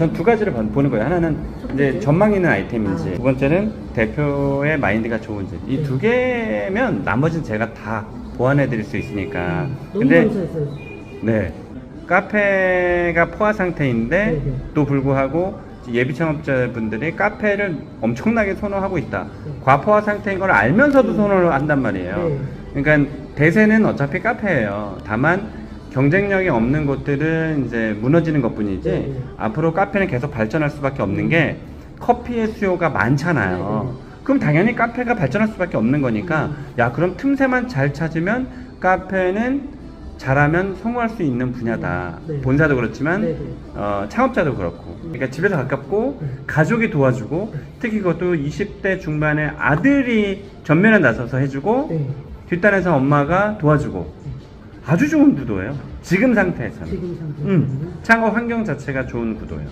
전 두 가지를 봐- 보는 거예요. 하나는 이제 전망 있는 아이템인지, 아. 두 번째는 대표의 마인드가 좋은지. 이 네. 두 개면 나머지는 제가 다 보완해 드릴 수 있으니까. 너무 근데 감사했어요. 네. 카페가 포화 상태인데 네, 네. 또 불구하고 예비 창업자분들이 카페를 엄청나게 선호하고 있다. 네. 과포화 상태인 걸 알면서도 선호를 한단 말이에요. 네. 그러니까 대세는 어차피 카페예요. 다만 경쟁력이 없는 곳들은 이제 무너지는 것 뿐이지 네, 네. 앞으로 카페는 계속 발전할 수밖에 없는 게 커피의 수요가 많잖아요. 그럼 당연히 카페가 발전할 수밖에 없는 거니까 음. 야 그럼 틈새만 잘 찾으면 카페는 잘하면 성공할 수 있는 분야다. 네. 본사도 그렇지만 네, 네. 어, 창업자도 그렇고. 그러니까 집에서 가깝고 네. 가족이 도와주고 특히 그것도 20대 중반에 아들이 전면에 나서서 해주고 네. 뒷단에서 엄마가 도와주고 아주 좋은 구도예요. 지금 상태에서는. 지금 상태. 음, 창업 환경 자체가 좋은 구도예요.